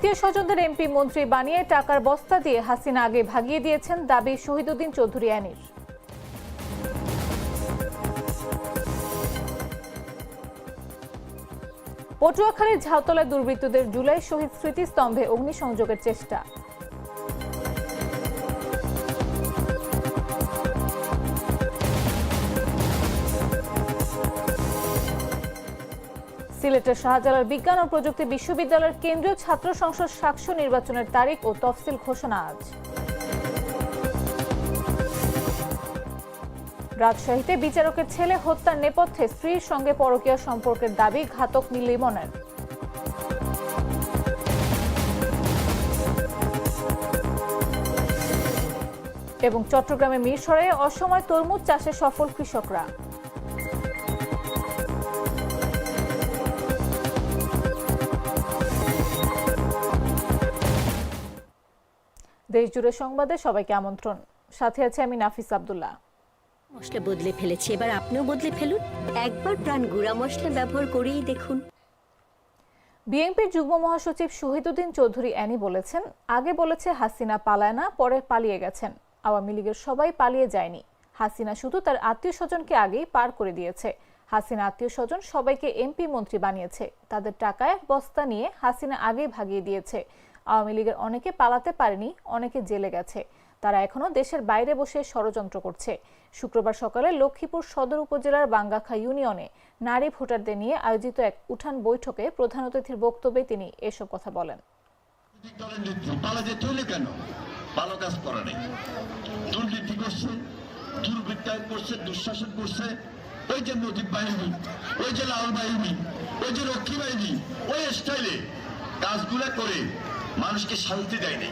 আত্মীয় স্বজনদের এমপি মন্ত্রী বানিয়ে টাকার বস্তা দিয়ে হাসিনা আগে ভাগিয়ে দিয়েছেন দাবি শহীদুদ্দিন চৌধুরী আনির পটুয়াখালীর ঝাউতলায় দুর্বৃত্তদের জুলাই শহীদ স্মৃতিস্তম্ভে অগ্নিসংযোগের চেষ্টা। সিলেটের শাহজালাল বিজ্ঞান ও প্রযুক্তি বিশ্ববিদ্যালয়ের কেন্দ্রীয় ছাত্র সংসদ সাক্ষ্য নির্বাচনের তারিখ ও তফসিল ঘোষণা আজ। রাজশাহীতে বিচারকের ছেলে হত্যার নেপথ্যে স্ত্রীর সঙ্গে পরকীয় সম্পর্কের দাবি ঘাতক লিমনের। এবং চট্টগ্রামে মিরসরে অসময় তরমুজ চাষে সফল কৃষকরা। দেশজুড়ে সংবাদে সবাইকে আমন্ত্রণ। সাথে আছে আমি নাফিস আব্দুল্লাহ। মশলা বদলে ফেলেছি এবার আপনিও বদলে ফেলুন। একবার প্রাণ গুঁড়া মশলা ব্যবহার করেই দেখুন। বিএনপির যুগ্ম মহাসচিব শহীদুদ্দিন চৌধুরী অ্যানি বলেছেন আগে বলেছে হাসিনা পালায় না পরে পালিয়ে গেছেন। আওয়ামী লীগের সবাই পালিয়ে যায়নি। হাসিনা শুধু তার আত্মীয় স্বজনকে আগেই পার করে দিয়েছে। হাসিনা আত্মীয় স্বজন সবাইকে এমপি মন্ত্রী বানিয়েছে। তাদের টাকায় বস্তা নিয়ে হাসিনা আগেই ভাগিয়ে দিয়েছে। আওয়ামী লীগের অনেকে পালাতে পারেনি, অনেকে জেলে গেছে। তারা এখনও দেশের বাইরে বসে ষড়যন্ত্র করছে। শুক্রবার সকালে লক্ষ্মীপুর সদর উপজেলার বাঙ্গাখা ইউনিয়নে নারী ভোটারদের নিয়ে আয়োজিত এক উঠান বৈঠকে প্রধান অতিথির বক্তব্যে তিনি এসব কথা বলেন। ওই যে নদীপ বাহিনী, ওই যে লাল বাহিনী, ওই যে রক্ষী বাহিনী, ওই স্টাইলে কাজগুলা করে মানুষকে শান্তি দেয়নি।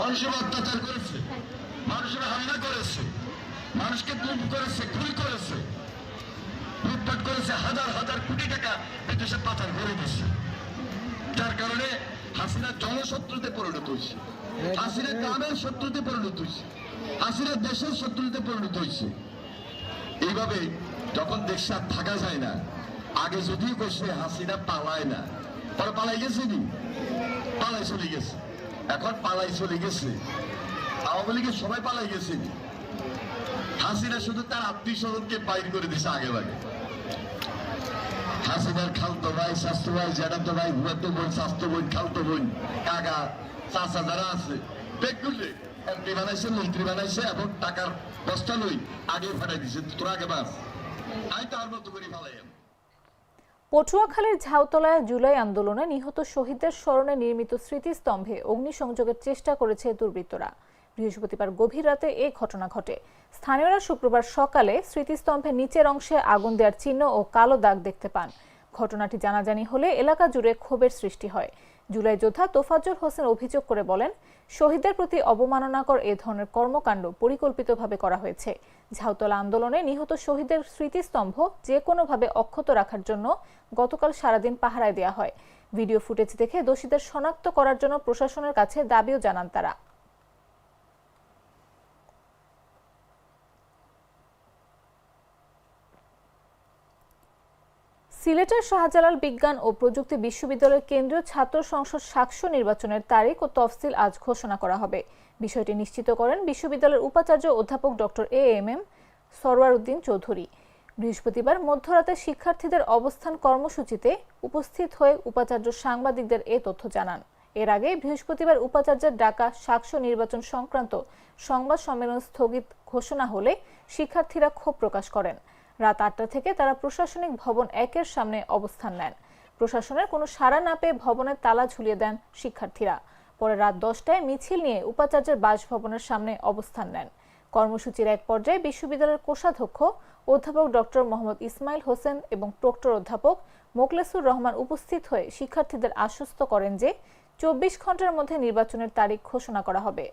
মানুষের অত্যাচার করেছে। মানুষের হামলা করেছে। মানুষকে গুম করেছে, খুন করেছে। লুটপাট করেছে, হাজার হাজার কোটি টাকা বিদেশে পাচার করে দিচ্ছে যার কারণে হাসিনা জনশত্রুতে পরিণত হয়েছে। হাসিনা গ্রামের শত্রুতে পরিণত হয়েছে। হাসিনা দেশের শত্রুতে পরিণত হয়েছে। এইভাবে যখন দেশে থাকা যায় না, আগে যদিও করছে হাসিনা পালায় না পরে পালাই গেছে নি? পালাই চলে গেছে। এখন পালাই চলে গেছে। আওয়ামী লীগের সবাই পালাই গেছে নি? হাসিনা শুধু তার আত্মীয় স্বজনকে বাইর করে দিছে আগে। ভাগে হাসিনার খালতো ভাই, স্বাস্থ্য ভাই, জ্যাঠাতো ভাই ভুয়াতো বোন, স্বাস্থ্য বোন, খালতো বোন, কাকা, চাচা যারা আছে বেগুলে এমপি বানাইছে, মন্ত্রী বানাইছে এবং টাকার বস্তা লই আগে ফাটাই দিছে তোরা আগে বাস আমি তার মতো করে ফালাই পটুয়াখালীর ঝাউতলায় জুলাই আন্দোলনে নিহত শহীদদের স্মরণে নির্মিত স্মৃতিস্তম্ভে অগ্নিসংযোগের চেষ্টা করেছে দুর্বৃত্তরা। বৃহস্পতিবার গভীর রাতে এই ঘটনা ঘটে। স্থানীয়রা শুক্রবার সকালে স্মৃতিস্তম্ভের নিচের অংশে আগুন দেওয়ার চিহ্ন ও কালো দাগ দেখতে পান। ঘটনাটি জানাজানি হলে এলাকা জুড়ে ক্ষোভের সৃষ্টি হয়। জুলাই যোদ্ধা তোফাজ্জল হোসেন অভিযোগ করে বলেন শহীদদের প্রতি অবমাননাকর এ ধরনের কর্মকাণ্ড পরিকল্পিতভাবে করা হয়েছে। ঝাউতলা আন্দোলনে নিহত শহীদের স্মৃতিস্তম্ভ যে কোনোভাবে অক্ষত রাখার জন্য গতকাল সারাদিন পাহারায় দেওয়া হয়। ভিডিও ফুটেজ দেখে দোষীদের শনাক্ত করার জন্য প্রশাসনের কাছে দাবিও জানান তারা। সিলেটের শাহজালাল বিজ্ঞান ও প্রযুক্তি বিশ্ববিদ্যালয়ের কেন্দ্রীয় ছাত্র সংসদ সাক্ষ্য নির্বাচনের তারিখ ও তফসিল আজ ঘোষণা করা হবে। বিষয়টি নিশ্চিত করেন বিশ্ববিদ্যালয়ের উপাচার্য অধ্যাপক doctor A M M Sarwar Uddin Chowdhury. বৃহস্পতিবার মধ্যরাতে শিক্ষার্থীদের অবস্থান কর্মসূচিতে উপস্থিত হয়ে উপাচার্য সাংবাদিকদের এ তথ্য জানান। এর আগে বৃহস্পতিবার উপাচার্যের ডাকা সাক্ষ্য নির্বাচন সংক্রান্ত সংবাদ সম্মেলন স্থগিত ঘোষণা হলে শিক্ষার্থীরা ক্ষোভ প্রকাশ করেন। রাত আটটা থেকে তারা প্রশাসনিক ভবন একের সামনে অবস্থান নেন। প্রশাসনের কোনো সাড়া না পেয়ে ভবনের তালা ঝুলিয়ে দেন শিক্ষার্থীরা। পরে রাত দশটায় মিছিল নিয়ে উপাচার্যের বাসভবনের সামনে অবস্থান নেন। কর্মসূচির এক পর্যায়ে বিশ্ববিদ্যালয়ের কোষাধ্যক্ষ অধ্যাপক ডক্টর মোহাম্মদ ইসমাইল হোসেন এবং প্রক্টর অধ্যাপক মোকলেসুর রহমান উপস্থিত হয়ে শিক্ষার্থীদের আশ্বস্ত করেন যে চব্বিশ ঘণ্টার মধ্যে নির্বাচনের তারিখ ঘোষণা করা হবে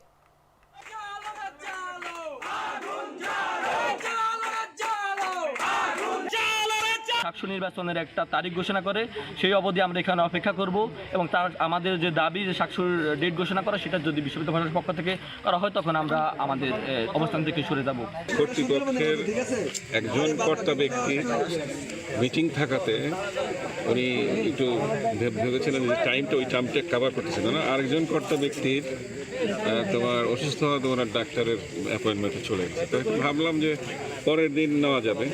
জালো জালো আগুন জালো আগুন জালো রে সাকসু নির্বাচনের একটা তারিখ ঘোষণা করে, সেই অবধি আমরা এখানে অপেক্ষা করব এবং তার, আমাদের যে দাবি যে সাকসুর ডেট ঘোষণা করা, সেটা যদি বিশ্ববিদ্যালয় প্রশাসনের পক্ষ থেকে করা হয়, তখন আমরা আমাদের অবস্থান থেকে সরে যাব। কর্তৃপক্ষের একজন কর্তা ব্যক্তি মিটিং থাকাতে উনি একটু ভেবেছিলেন যে টাইমটা ওই টাইমটা কাভার করতেছিল না। আরেকজন কর্তা ব্যক্তির তোমার অসুস্থ হওয়া তোমার ডাক্তারের অ্যাপয়েন্টমেন্টে চলে গেছে। তো ভাবলাম যে পরের দিন নেওয়া যাবে,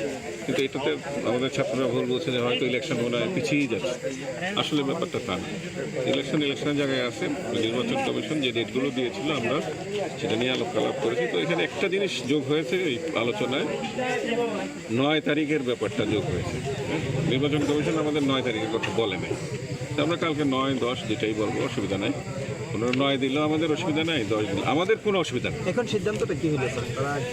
কিন্তু এটাতে আমাদের ছাত্ররা ভুল বলছে যে হয়তো ইলেকশন মনে হয় পিছিয়েই যাচ্ছে। আসলে ব্যাপারটা তা না। ইলেকশন ইলেকশনের জায়গায় আছে, নির্বাচন কমিশন যে ডেটগুলো দিয়েছিল আমরা, সেটা নিয়ে আলোক আলাপ করেছি। তো এখানে একটা জিনিস যোগ হয়েছে এই আলোচনায়, নয় তারিখের ব্যাপারটা যোগ হয়েছে। হ্যাঁ? নির্বাচন কমিশন আমাদের নয় তারিখের কথা বলে নাই। আমরা কালকে নয়, দশ, যেটাই বলব, অসুবিধা নাই। পনেরো নয় দিলেও আমাদের অসুবিধা নাই দশ দিলে। আমাদের কোনো অসুবিধা নেই। এখন সিদ্ধান্তটা কি হলো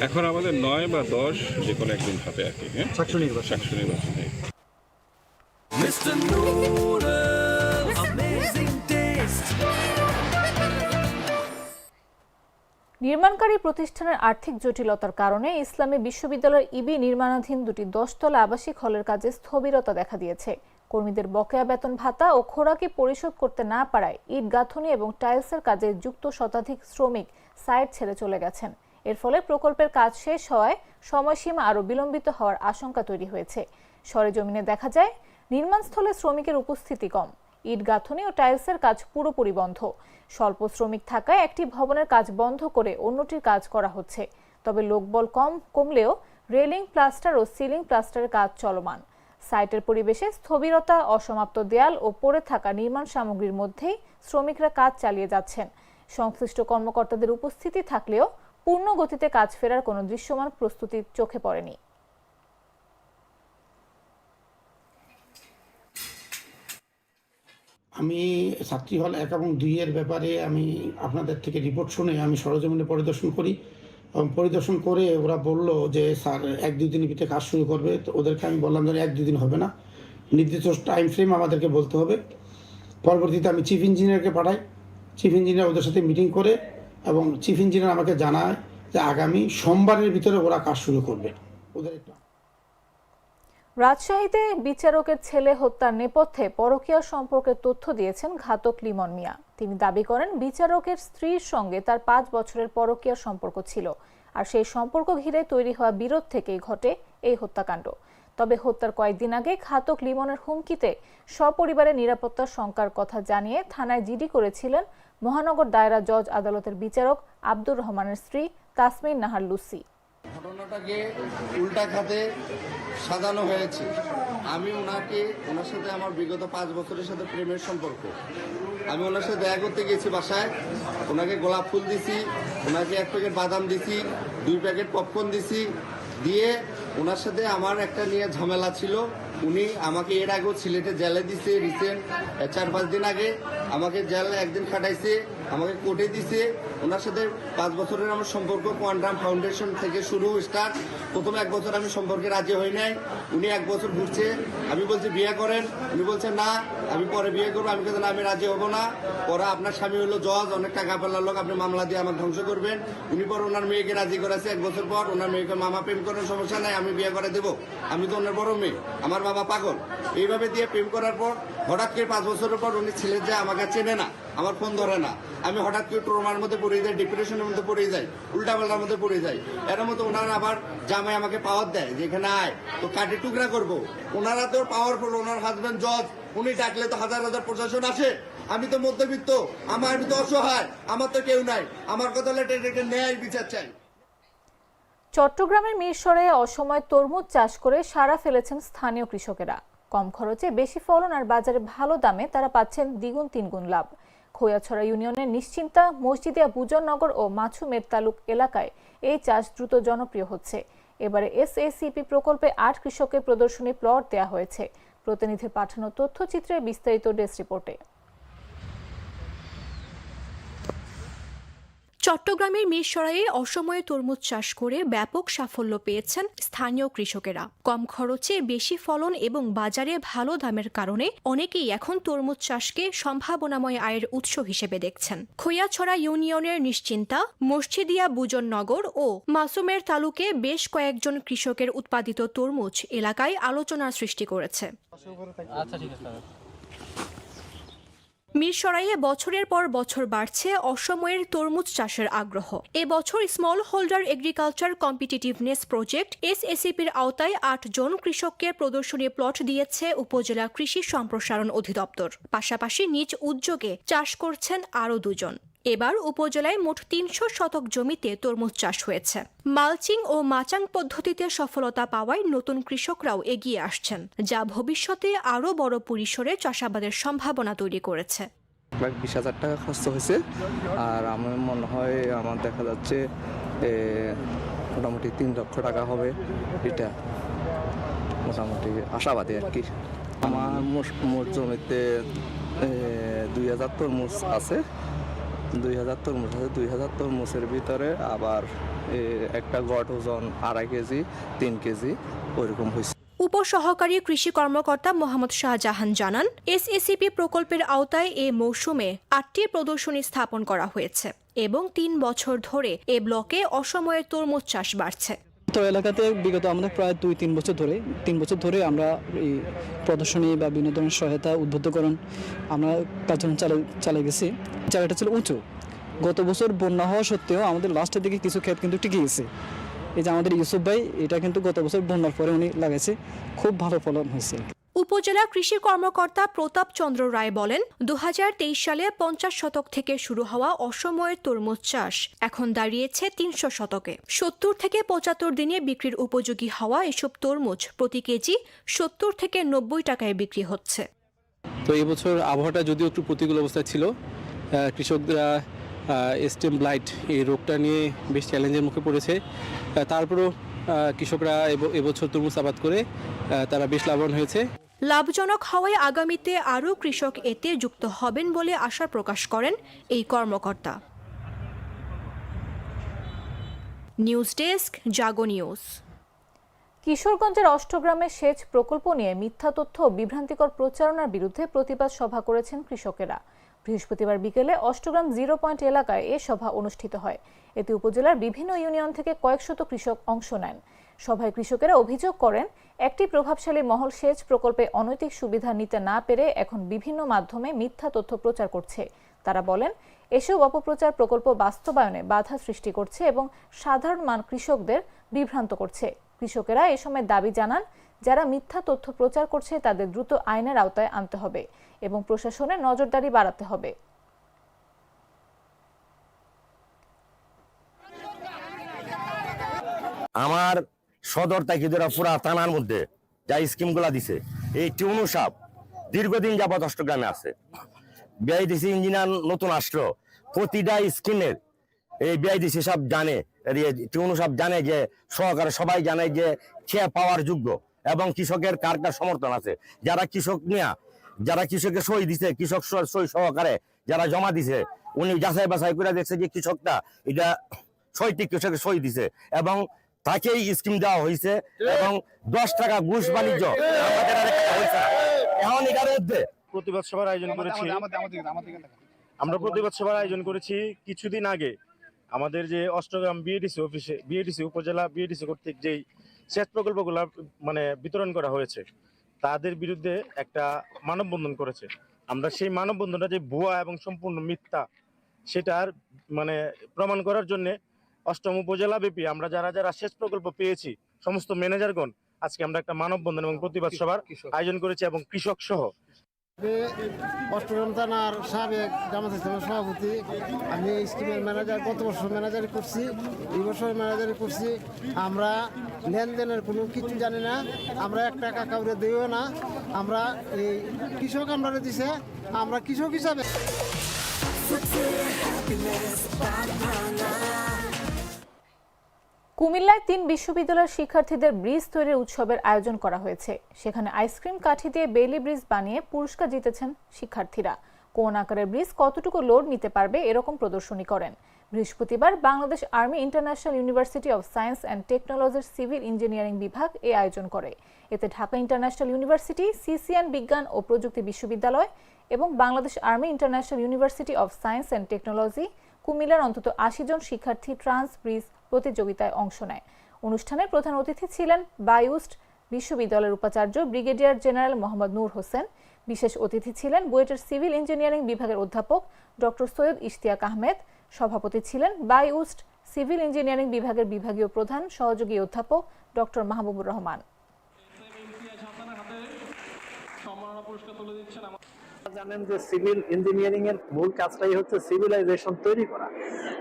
এখন আমাদের নয় বা দশ যে কোনো একদিন হবে আর কি হ্যাঁ? সাকসু নির্বাচন। সাকসু নির্বাচন Mr. Noodles, amazing taste. নির্মাণকারী প্রতিষ্ঠানের আর্থিক জটিলতার কারণে ইসলামী বিশ্ববিদ্যালয়ের ইবি নির্মাণাধীন দুটি দশতলা আবাসিক হলের কাজে স্থবিরতা দেখা দিয়েছে। কর্মীদের বকেয়া বেতন ভাতা ও খোরাকি পরিশোধ করতে না পারায় ইট গাঁথনি এবং টাইলসের কাজে যুক্ত শতাধিক শ্রমিক সাইট ছেড়ে চলে গেছেন। এর ফলে প্রকল্পের কাজ শেষ হওয়ায় সময়সীমা আরও বিলম্বিত হওয়ার আশঙ্কা তৈরি হয়েছে। সরেজমিনে দেখা যায়, নির্মাণস্থলে শ্রমিকের উপস্থিতি কম। ইট গাঁথনি ও টাইলসের কাজ পুরোপুরি বন্ধ। স্বল্প শ্রমিক থাকায় একটি ভবনের কাজ বন্ধ করে অন্যটির কাজ করা হচ্ছে। তবে লোকবল কম কমলেও রেলিং প্লাস্টার ও সিলিং প্লাস্টারের কাজ চলমান। সাইটের পরিবেশে স্থবিরতা, অসমাপ্ত দেয়াল ও পড়ে থাকা নির্মাণ সামগ্রীর মধ্যেই শ্রমিকরা কাজ চালিয়ে যাচ্ছেন। সংশ্লিষ্ট কর্মকর্তাদের উপস্থিতি থাকলেও পূর্ণ গতিতে কাজ ফেরার কোনো দৃশ্যমান প্রস্তুতি চোখে পড়েনি। আমি ছাত্রী হল এক এবং দুইয়ের ব্যাপারে আমি আপনাদের থেকে রিপোর্ট শুনে আমি সরজমিনে পরিদর্শন করি। পরিদর্শন করে ওরা বলল যে, স্যার, এক, দুই দিনের ভিতরে কাজ শুরু করবে। তো ওদেরকে আমি বললাম যে এক, দুই দিন হবে না। নির্দিষ্ট টাইম ফ্রেম আমাদেরকে বলতে হবে। পরবর্তীতে আমি চিফ ইঞ্জিনিয়ারকে পাঠাই। চিফ ইঞ্জিনিয়ার ওদের সাথে মিটিং করে এবং চিফ ইঞ্জিনিয়ার আমাকে জানায় যে, আগামী সোমবারের ভিতরে ওরা কাজ শুরু করবে। ওদের একটু রাজশাহীতে বিচারকের ছেলে হত্যার নেপথ্যে পরকীয়া সম্পর্কে তথ্য দিয়েছেন ঘাতক লিমন মিয়া। তিনি দাবি করেন, বিচারকের স্ত্রীর সঙ্গে তার পাঁচ বছরের পরকীয়া সম্পর্ক ছিল আর সেই সম্পর্ক ঘিরে তৈরি হওয়া বিরোধ থেকেই ঘটে এই হত্যাকাণ্ড। তবে হত্যার কয়েকদিন আগে ঘাতক লিমনের হুমকিতে সপরিবারের নিরাপত্তা শঙ্কার কথা জানিয়ে থানায় জিডি করেছিলেন মহানগর দায়রা জজ আদালতের বিচারক আব্দুর রহমানের স্ত্রী তাসমিন নাহার লুসি। ঘটনাটাকে উল্টা খাতে সাজানো হয়েছে। আমি ওনাকে, ওনার সাথে আমার বিগত পাঁচ বছরের সাথে প্রেমের সম্পর্ক। আমি ওনার সাথে দেখা করতে গিয়েছি বাসায়। ওনাকে গোলাপ ফুল দিছি, ওনাকে এক প্যাকেট বাদাম দিছি, দুই প্যাকেট পপকর্ন দিছি। দিয়ে ওনার সাথে আমার একটা নিয়ে ঝামেলা ছিল। উনি আমাকে এর আগেও সিলেটে জেলে দিছে রিসেন্ট চার পাঁচ দিন আগে। আমাকে জেলে একদিন খাটাইছে, আমাকে কোর্টে দিছে। ওনার সাথে পাঁচ বছরের আমার সম্পর্ক, কোয়ান্টাম ফাউন্ডেশন থেকে শুরু স্টার্ট। প্রথম এক বছর আমি সম্পর্কে রাজি হই নাই। উনি এক বছর ঘুরছে। আমি বলছি, বিয়ে করেন? উনি বলছে, না, আমি পরে বিয়ে করব। আমি না, আমি রাজি হব না। পরে আপনার স্বামী হলো জজ, অনেক টাকা পেলার লোক, আপনি মামলা দিয়ে আমার ধ্বংস করবেন। উনি পর ওনার মেয়েকে রাজি করেছে এক বছর পর। ওনার মেয়েকে মামা প্রেম করার সমস্যা নাই, আমি বিয়ে করে দেবো। আমি তো ওনার বড় মেয়ে। আমার বাবা পাগল। এইভাবে দিয়ে প্রেম করার পর হঠাৎ করে পাঁচ বছরের পর উনি ছেলে যে আমাকে চেনে না, আমার ফোন ধরে না। আমি হঠাৎ করে ট্রোমার মধ্যে পড়ে যাই ডিপ্রেশনের মধ্যে পড়ে যাই উল্টা পাল্টার মধ্যে পড়ে যাই। এর মধ্যে ওনারা আবার জামাই আমাকে পাওয়ার দেয়, যে এখানে আয়, তো কাটে টুকরা করব। ওনারা তো পাওয়ারফুল ওনার হাজব্যান্ড জজ উনি ডাকলে তো হাজার হাজার প্রশাসন আসে। আমি তো মধ্যবিত্ত, আমার আমি তো অসহায়, আমার তো কেউ নাই। আমার কথা হলে ন্যায় বিচার চাই। চট্টগ্রামের মিরসরে অসময় তরমুজ চাষ করে সারা ফেলেছেন স্থানীয় কৃষকেরা। কম খরচে বেশি ফলন আর বাজারে ভালো দামে তারা পাচ্ছেন দ্বিগুণ তিনগুণ লাভ। খৈয়াছড়া ইউনিয়নের নিশ্চিন্তা মসজিদিয়া বুজননগর ও মাছুমের তালুক এলাকায় এই চাষ দ্রুত জনপ্রিয় হচ্ছে। এবারে এসএসিপি প্রকল্পে আট কৃষকের প্রদর্শনী প্লট দেওয়া হয়েছে। প্রতিনিধির পাঠানো তথ্যচিত্রে বিস্তারিত ডেস্ক রিপোর্টে। চট্টগ্রামের মিরসরাইয়ে অসময়ে তরমুজ চাষ করে ব্যাপক সাফল্য পেয়েছেন স্থানীয় কৃষকেরা। কম খরচে বেশি ফলন এবং বাজারে ভালো দামের কারণে অনেকেই এখন তরমুজ চাষকে সম্ভাবনাময় আয়ের উৎস হিসেবে দেখছেন। খৈয়াছড়া ইউনিয়নের নিশ্চিন্তা, মসজিদিয়া বুজননগর ও মাসুমের তালুকে বেশ কয়েকজন কৃষকের উৎপাদিত তরমুজ এলাকায় আলোচনার সৃষ্টি করেছে। মিরসরাইয়ে বছরের পর বছর বাড়ছে অসময়ের তরমুজ চাষের আগ্রহ। এবছর small holder agriculture competitiveness project এসএসিপির আওতায় আট জন কৃষককে প্রদর্শনী প্লট দিয়েছে উপজেলা কৃষি সম্প্রসারণ অধিদপ্তর। পাশাপাশি নিজ উদ্যোগে চাষ করছেন আরও দুজন। এবার উপজেলায় মোট তিনশো শতক জমিতে তরমুজ চাষ হয়েছে। মালচিং ও মাচাং পদ্ধতিতে সফলতা পাওয়ায় নতুন কৃষকরাও এগিয়ে আসছেন, যা ভবিষ্যতে আরও বড় পরিসরে চাষাবাদের সম্ভাবনা তৈরি করেছে। বিশ হাজার টাকা খরচ হয়েছে, আর আমার মনে হয় আমার দেখা যাচ্ছে মোটামুটি তিন লক্ষ টাকা হবে এটা। মোটামুটি আশাবাদী আর কি। আমার মোট জমিতে দুই হাজার তরমুজ আছে দুই হাজার তরমুজ আছে। দুই হাজার তরমুজের ভিতরে আবার একটা গড় ওজন আড়াই কেজি, তিন কেজি, ওইরকম হয়েছে উপসহকারী কৃষি কর্মকর্তা মোহাম্মদ শাহজাহান জানান এসএসিপি প্রকল্পের আওতায় এ মৌসুমে আটটি প্রদর্শনী স্থাপন করা হয়েছে এবং তিন বছর ধরে এ ব্লকে অসময়ে তরমুজ চাষ বাড়ছে। তো এলাকাতে বিগত আমাদের প্রায় দুই, তিন বছর ধরে, তিন বছর ধরে আমরা এই প্রদর্শনী বা বিনোদনের সহায়তা উদ্বুদ্ধকরণ আমরা কার্যক্রম চালে চালিয়ে গেছি। জায়গাটা ছিল উঁচু। গত বছর বন্যা হওয়া সত্ত্বেও আমাদের লাস্টের দিকে কিছু ক্ষেত কিন্তু টিকে গেছে। এই যে আমাদের ইউসুফ ভাই, এটা কিন্তু গত বছর বন্যার পরে উনি লাগাইছে। খুব ভালো ফলন হয়েছে। উপজেলা কৃষি কর্মকর্তা প্রতাপ চন্দ্র রায় বলেন দু হাজার তেইশ সালে পঞ্চাশ শতক থেকে শুরু হওয়া অসময়ের তরমুজ চাষ এখন দাঁড়িয়েছে তিনশো শতকে। সত্তর থেকে পঁচাত্তর দিনে বিক্রির উপযোগী হওয়া এসব তরমুজ প্রতি কেজি সত্তর থেকে নব্বই টাকায় বিক্রি হচ্ছে। তো এবছর আবহাওয়াটা যদিও একটু প্রতিকূল অবস্থায় ছিল কৃষকরা স্টেম ব্লাইট এই রোগটা নিয়ে বেশ চ্যালেঞ্জের মুখে পড়েছে। তারপরেও কৃষকরা এবছর তরমুজ আবাদ করে তারা বেশ লাভবান হয়েছে। লাভজনক হওয়ায় আগামীতে আরও কৃষক এতে যুক্ত হবেন বলে আশা প্রকাশ করেন এই কর্মকর্তা। News desk, Jago news. কিশোরগঞ্জের অষ্টগ্রামে সেচ প্রকল্প নিয়ে মিথ্যা তথ্য বিভ্রান্তিকর প্রচারণার বিরুদ্ধে প্রতিবাদ সভা করেছেন কৃষকেরা। বৃহস্পতিবার বিকেলে অষ্টগ্রাম জিরো পয়েন্ট এলাকায় এ সভা অনুষ্ঠিত হয়। এতে উপজেলার বিভিন্ন ইউনিয়ন থেকে কয়েকশত কৃষক অংশ নেন। সভায় কৃষকেরা অভিযোগ করেন, একটি প্রভাবশালী মহল সেচ প্রকল্পে অনৈতিক সুবিধা নিতে না পেরে এখন বিভিন্ন মাধ্যমে মিথ্যা তথ্য প্রচার করছে। তারা বলেন, এসব অপপ্রচার প্রকল্প বাস্তবায়নে বাধা সৃষ্টি করছে এবং সাধারণ মান কৃষকদের বিভ্রান্ত করছে। কৃষকেরা এ সময় দাবি জানান, যারা মিথ্যা তথ্য প্রচার করছে তাদের দ্রুত আইনের আওতায় আনতে হবে এবং প্রশাসনের নজরদারি বাড়াতে হবে। আমার সদর তাকিদুরা পুরা থানার মধ্যে যা স্কিমগুলা দিছে, এই টিউনু সাপ দীর্ঘদিন যাবৎ অষ্টগ্রামে আছে। বিআইডিসি ইঞ্জিনিয়ার নতুন আসলো, প্রতিটা স্কিমের এই বিআইডিসি সব জানে টিউনু সাপ জানে যে, সহকারে সবাই জানে যে খেয়ে পাওয়ার যোগ্য এবং কৃষকের কার কার সমর্থন আছে। যারা কৃষক নিয়ে, যারা কৃষকের সই দিছে, কৃষক সই সহকারে যারা জমা দিছে, উনি যাচাই বাছাই করে দেখছে যে কৃষকটা এটা সইটি কৃষকের সই দিছে এবং তাকেই স্কিম দেওয়া হয়েছে এবং দশ টাকা ঘুষ বাণিজ্য। এখন এটার মধ্যে প্রতিবাদ সভার আয়োজন করেছি। আমরা প্রতিবাদ সভার আয়োজন করেছি কিছুদিন আগে। আমাদের যে অষ্টগ্রাম বিএডিসি অফিসে বিএডিসি উপজেলা বিএডিসি কর্তৃক যেই সেচ প্রকল্পগুলো মানে বিতরণ করা হয়েছে তাদের বিরুদ্ধে একটা মানববন্ধন করেছে। আমরা সেই মানববন্ধনটা যে ভুয়া এবং সম্পূর্ণ মিথ্যা সেটার মানে প্রমাণ করার জন্য অষ্টম উপজেলা ব্যাপী আমরা যারা যারা সেচ প্রকল্প পেয়েছি সমস্ত ম্যানেজারগণ আজকে আমরা একটা মানববন্ধন এবং প্রতিবাদ সভার আয়োজন করেছি এবং কৃষক সহ। অষ্টগ্রাম থানার সাবেক জামাত ইসলামের সভাপতি আমি এই স্কিমের ম্যানেজার গত বছর ম্যানেজারি করছি এই বছর ম্যানেজারি করছি। আমরা লেনদেনের কোনো কিছু জানি না আমরা এক টাকা কাউরে দিও না আমরা এই কৃষক আমরা দিছে আমরা কৃষক হিসাবে কুমিল্লায় তিন বিশ্ববিদ্যালয়ের শিক্ষার্থীদের ব্রিজ তৈরির উৎসবের আয়োজন করা হয়েছে। সেখানে আইসক্রিম, কাঠি দিয়ে বেলি ব্রিজ বানিয়ে পুরস্কার জিতেছেন শিক্ষার্থীরা। কোন আকারের ব্রিজ কতটুকু লোড নিতে পারবে এরকম প্রদর্শনী করেন। বৃহস্পতিবার Bangladesh army international university of science and টেকনোলজির সিভিল ইঞ্জিনিয়ারিং বিভাগ এ আয়োজন করে। এতে ঢাকা ইন্টারন্যাশনাল ইউনিভার্সিটি, সিসিএন বিজ্ঞান ও প্রযুক্তি বিশ্ববিদ্যালয় এবং Bangladesh army international university of science and technology, কুমিল্লার অন্তত আশি জন শিক্ষার্থী ট্রান্স ব্রিজ প্রতিযোগিতায় অংশ নেয়। অনুষ্ঠানে প্রধান অতিথি ছিলেন বায়ুস্ট বিশ্ববিদ্যালয়ের উপাচার্য ব্রিগেডিয়ার জেনারেল মোহাম্মদ নূর হোসেন। বিশেষ অতিথি ছিলেন বুয়েটের সিভিল ইঞ্জিনিয়ারিং বিভাগের অধ্যাপক ডক্টর সৈয়দ ইশতিয়াক আহমেদ। সভাপতি ছিলেন বায়ুস্ট সিভিল ইঞ্জিনিয়ারিং বিভাগের বিভাগীয় প্রধান সহযোগী অধ্যাপক ডক্টর মাহবুবুর রহমান। জানেন যে সিভিল ইঞ্জিনিয়ারিং এর মূল কাজটাই হচ্ছে সিভিলাইজেশন তৈরি করা।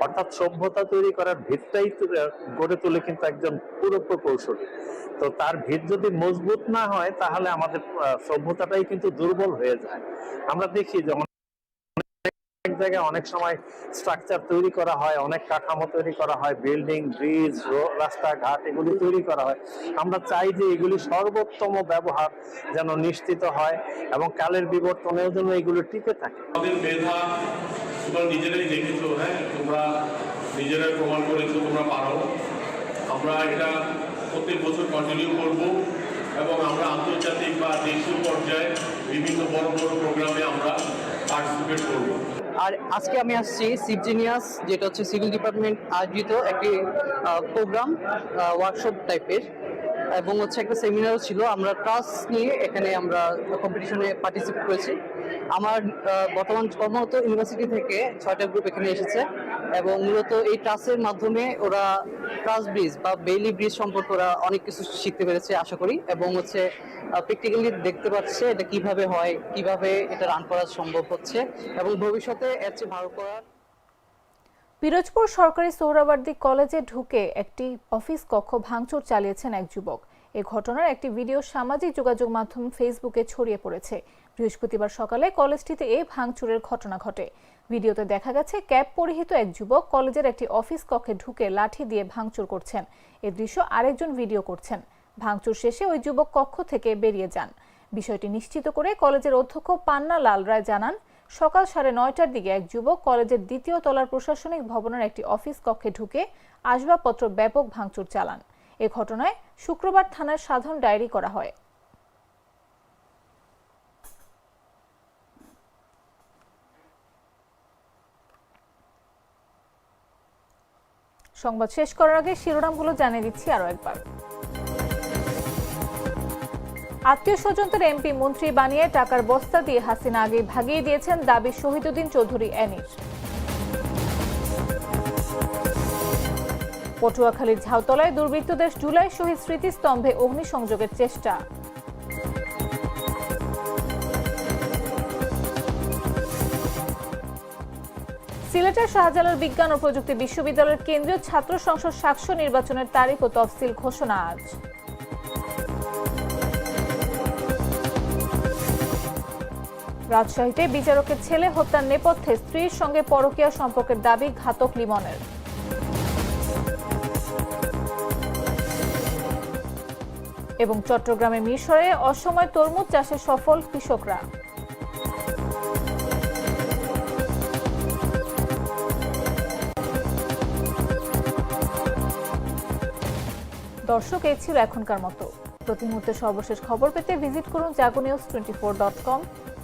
অর্থাৎ সভ্যতা তৈরি করার ভিতটাই গড়ে তোলে কিন্তু একজন পুরো প্রকৌশলী তো তার ভিত যদি মজবুত না হয়, তাহলে আমাদের সভ্যতাটাই কিন্তু দুর্বল হয়ে যায়। আমরা দেখি যে অনেক জায়গায় অনেক সময় স্ট্রাকচার তৈরি করা হয়, অনেক কাঠামো তৈরি করা হয় বিল্ডিং ব্রিজ রাস্তাঘাট এগুলি তৈরি করা হয়। আমরা চাই যে এগুলি সর্বোত্তম ব্যবহার যেন নিশ্চিত হয় এবং কালের বিবর্তনেও যেন এগুলো টিকে থাকে। তোমরা নিজেরাই দেখেছ হ্যাঁ? তোমরা নিজেরাই প্রমাণ করেছ, তোমরা পারো। আমরা এটা প্রত্যেক বছর কন্টিনিউ করব এবং আমরা আন্তর্জাতিক বা দেশীয় পর্যায়ে বিভিন্ন বড় বড় প্রোগ্রামে আমরা পার্টিসিপেট করব। আর আজকে আমি আসছি সিভজিনিয়াস যেটা হচ্ছে সিভিল ডিপার্টমেন্ট আয়োজিত একটি প্রোগ্রাম ওয়ার্কশপ টাইপের এবং হচ্ছে একটা সেমিনারও ছিল। আমরা ক্লাস নিয়ে এখানে আমরা কম্পিটিশনে পার্টিসিপেট করেছি। আমার বর্তমান কর্মরত ইউনিভার্সিটি থেকে ছয়টা গ্রুপ এখানে এসেছে এবং মূলত এই ক্লাসের মাধ্যমে ওরা ক্রাস ব্রিজ বা বেইলি ব্রিজ সম্পর্কে ওরা অনেক কিছু শিখতে পেরেছে, আশা করি। এবং হচ্ছে প্র্যাকটিক্যালি দেখতে পাচ্ছে এটা কীভাবে হয়, কীভাবে এটা রান করা সম্ভব হচ্ছে এবং ভবিষ্যতে এর চেয়ে ভালো করার পিরোজপুর সরকারি সোহরাওয়ার্দী কলেজে ঢুকে একটি অফিস কক্ষ ভাঙচুর চালিয়েছেন এক যুবক। এ ঘটনার একটি ভিডিও সামাজিক যোগাযোগ মাধ্যম ফেসবুকে ছড়িয়ে পড়েছে। বৃহস্পতিবার সকালে কলেজটিতে এই ভাঙচুরের ঘটনা ঘটে। ভিডিওতে দেখা গেছে ক্যাপ পরিহিত এক যুবক কলেজের একটি অফিস কক্ষে ঢুকে লাঠি দিয়ে ভাঙচুর করছেন। এ দৃশ্য আরেকজন ভিডিও করছেন। ভাঙচুর শেষে ওই যুবক কক্ষ থেকে বেরিয়ে যান। বিষয়টি নিশ্চিত করে কলেজের অধ্যক্ষ পান্না লাল রায় জানান সকাল সাড়ে নয়টার দিকে এক যুবক কলেজের দ্বিতীয় তলার প্রশাসনিক ভবনের একটি অফিস কক্ষে ঢুকে আসবাবপত্র ব্যাপক ভাঙচুর চালান। এ ঘটনায় শুক্রবার থানার সাধারণ ডায়েরি করা হয়। সংবাদ শেষ করার আগে শিরোনামগুলো জানিয়ে দিচ্ছি আরও একবার। আত্মীয় স্বজনদের এমপি মন্ত্রী বানিয়ে টাকার বস্তা দিয়ে হাসিনা আগে ভাগিয়ে দিয়েছেন দাবি শহীদুদ্দিন চৌধুরী এনির পটুয়াখালীর ঝাউতলায় দুর্বৃত্তদের জুলাই শহীদ স্মৃতিস্তম্ভে অগ্নিসংযোগের চেষ্টা। সিলেটের শাহজালাল বিজ্ঞান ও প্রযুক্তি বিশ্ববিদ্যালয়ের কেন্দ্রীয় ছাত্র সংসদ সাক্ষ্য নির্বাচনের তারিখ ও তফসিল ঘোষণা আজ। রাজশাহীতে বিচারকের ছেলে হত্যার নেপথ্যে স্ত্রীর সঙ্গে পরকীয়া সম্পর্কের দাবি ঘাতক লিমনের। এবং চট্টগ্রামের মিশরে অসময় তরমুজ চাষে সফল কৃষকরা। দর্শক, এই ছিল এখনকার মতো। প্রতি মুহূর্তে সর্বশেষ খবর পেতে ভিজিট করুন Jago news twenty four dot com.